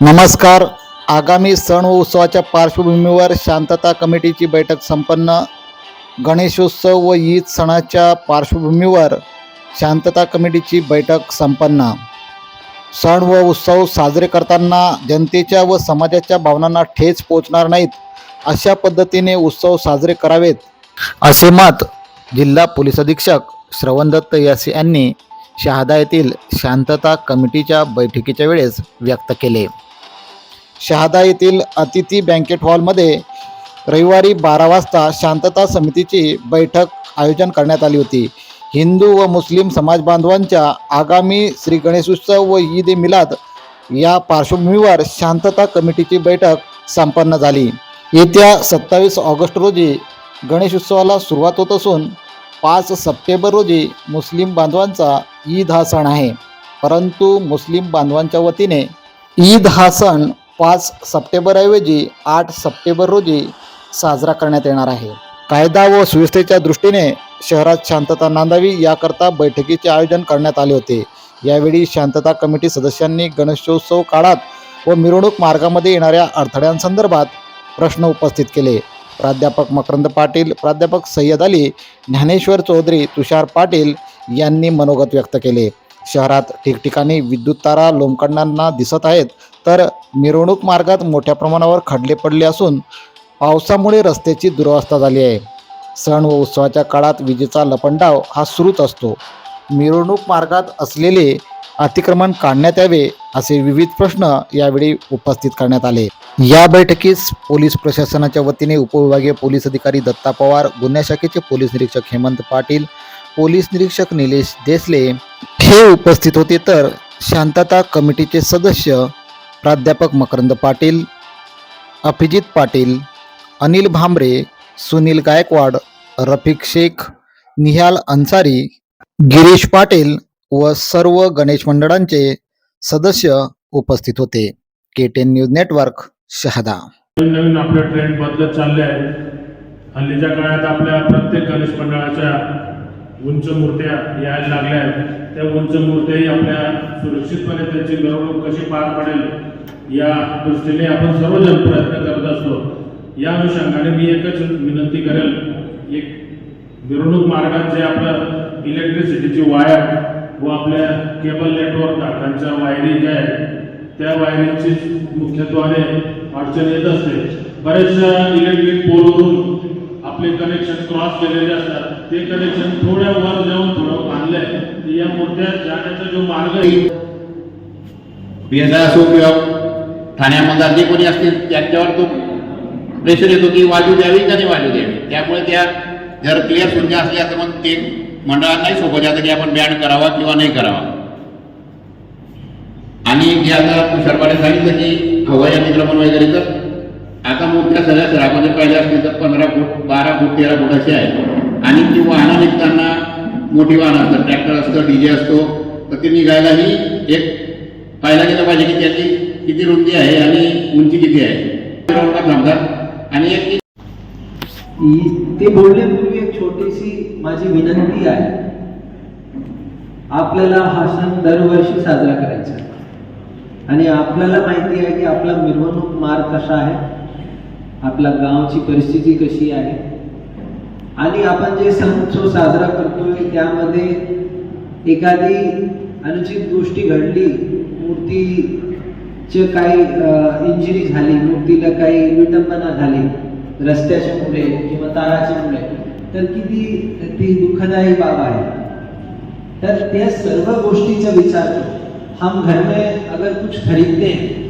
नमस्कार. आगामी सण व उत्सवाच्या पार्श्वभूमीवर शांतता कमिटीची बैठक संपन्न. गणेशोत्सव व ईद सणाच्या पार्श्वभूमीवर शांतता कमिटीची बैठक संपन्न. सण व उत्सव साजरे करताना जनतेच्या व समाजाच्या भावनांना ठेच पोचणार नाहीत अशा पद्धतीने उत्सव साजरे करावेत. असे मत जिल्हा पोलीस अधीक्षक श्रवणदत्त यास यांनी शहादा येथील शांतता कमिटीच्या बैठकीच्या वेळेस व्यक्त केले. शहादा येथील अतिथी बँकेट हॉलमध्ये रविवारी बारा वाजता शांतता समितीची बैठक आयोजन करण्यात आली होती. हिंदू व मुस्लिम समाज बांधवांच्या आगामी श्री गणेशोत्सव व ईद ए मिलाद या पार्श्वभूमीवर शांतता कमिटीची बैठक संपन्न झाली. येत्या सत्तावीस ऑगस्ट रोजी गणेशोत्सवाला सुरुवात होत असून पाच सप्टेंबर रोजी मुस्लिम बांधवांचा ईद हा सण आहे. परंतु मुस्लिम बांधवांच्या वतीने ईद हा सण पाच सप्टेंबरऐवजी आठ सप्टेंबर रोजी साजरा करण्यात येणार आहे. कायदा व सुव्यवस्थेच्या दृष्टीने शहरात शांतता नांदावी याकरता बैठकीचे आयोजन करण्यात आले होते. यावेळी शांतता कमिटी सदस्यांनी गणेशोत्सव काळात व मिरवणूक मार्गामध्ये येणाऱ्या अडथळ्यांसंदर्भात प्रश्न उपस्थित केले. प्राध्यापक मकरंद पाटील प्राध्यापक सय्यद अली ज्ञानेश्वर चौधरी तुषार पाटील यांनी मनोगत व्यक्त केले. शहरात ठिकठिकाणी विद्युत तारा लोंबकडांना दिसत आहेत तर मिरवणूक मार्गात मोठ्या प्रमाणावर खडले पडले असून पावसामुळे रस्त्याची दुरवस्था झाली आहे. सण व उत्सवाच्या काळात विजेचा लपंडाव हा सुरूच असतो. मिरवणूक मार्गात असलेले अतिक्रमण काढण्यात यावे असे विविध प्रश्न यावेळी उपस्थित करण्यात आले. या बैठकीस पोलीस प्रशासनाच्या वतीने उपविभागीय पोलीस अधिकारी दत्ता पवार गुन्हे शाखेचे पोलीस निरीक्षक हेमंत पाटील पोलीस निरीक्षक निलेश देसले हे उपस्थित होते. तर शांतता कमिटीचे सदस्य प्राध्यापक मकरंद पाटील अभिजित पाटील अनिल भांबरे सुनील गायकवाड रफिक शेख निहाल अन्सारी गिरीश पाटील व सर्व गणेश मंडळांचे सदस्य उपस्थित होते. K ten news network Shahada. नवीन आपल्या ट्रेंड बदलत चालले आहेत. हल्लीच्या काळात आपल्या प्रत्येक गणेश मंडळाच्या उंच मूर्त्या यायला लागल्या आहेत. त्या उंच मूर्त्याही आपल्या सुरक्षितपणे त्यांची मिरवणूक कशी पार पडेल या दृष्टीने आपण सर्वजण प्रयत्न करत असतो. या अनुषंगाने मी एकच विनंती करेल. एक मिरवणूक मार्गात जे आपलं इलेक्ट्रिसिटीची वायर व आपल्या केबल नेटवर्क धारकांच्या वायरी ज्या आहेत त्या वायरींची मुख्यत्वाने अडचण येत असते. बरेचशा इलेक्ट्रिक पोलवरून आपले कनेक्शन क्रॉस केलेले असतात. ते कनेक्शन थोड्या वर जाऊन थोडं बांधलंय तर या मुद्द्यात जाण्याचा जो मार्ग आहे. पीएसआय असो किंवा ठाण्यामध्ये जे कोणी असतील त्यांच्यावर तो प्रेशर येतो की वाजू द्यावी का नाही वाजू द्यावी? त्यामुळे त्या जर क्लिअर शून्य असल्या तर मग ते मंडळांनाही सोबत जातं की आपण बॅन करावा किंवा नाही करावा. आणि जे आता तुषारपाने सांगितलं की हवाई अतिक्रमण वगैरे तर आता मोठ्या सगळ्या सरामध्ये पाहिजे असतील तर पंधरा फूट बारा फूट तेरा फूट असे आहे आणि ती वाहनं निघताना मोठी वाहनं असतात. ट्रॅक्टर असतं डीजे असतो. तर ते निघायलाही एक पाहायला गेलं पाहिजे की त्याची किती रुंदी आहे आणि उंची किती आहे. थांबतात आणि एक ते बोलण्यापूर्वी एक छोटीशी माझी विनंती आहे. आपल्याला हा सण दरवर्षी साजरा करायचा आणि आपल्याला माहिती आहे की आपला मिरवणूक मार्ग कसा आहे? आपल्या गावची परिस्थिती कशी आहे? आणि आपण जे सण उत्सव साजरा करतोय त्यामध्ये एखादी अनुचित गोष्टी घडली मूर्तीचे काही इंजुरी झाली मूर्तीला काही विटंबना झाली रस्त्याच्या मुळे किंवा ताराच्या मुळे तर किती ती दुःखदायी बाब आहे. तर त्या सर्व गोष्टीचा विचार करो. हम घर में अगर कुछ खरीदते हैं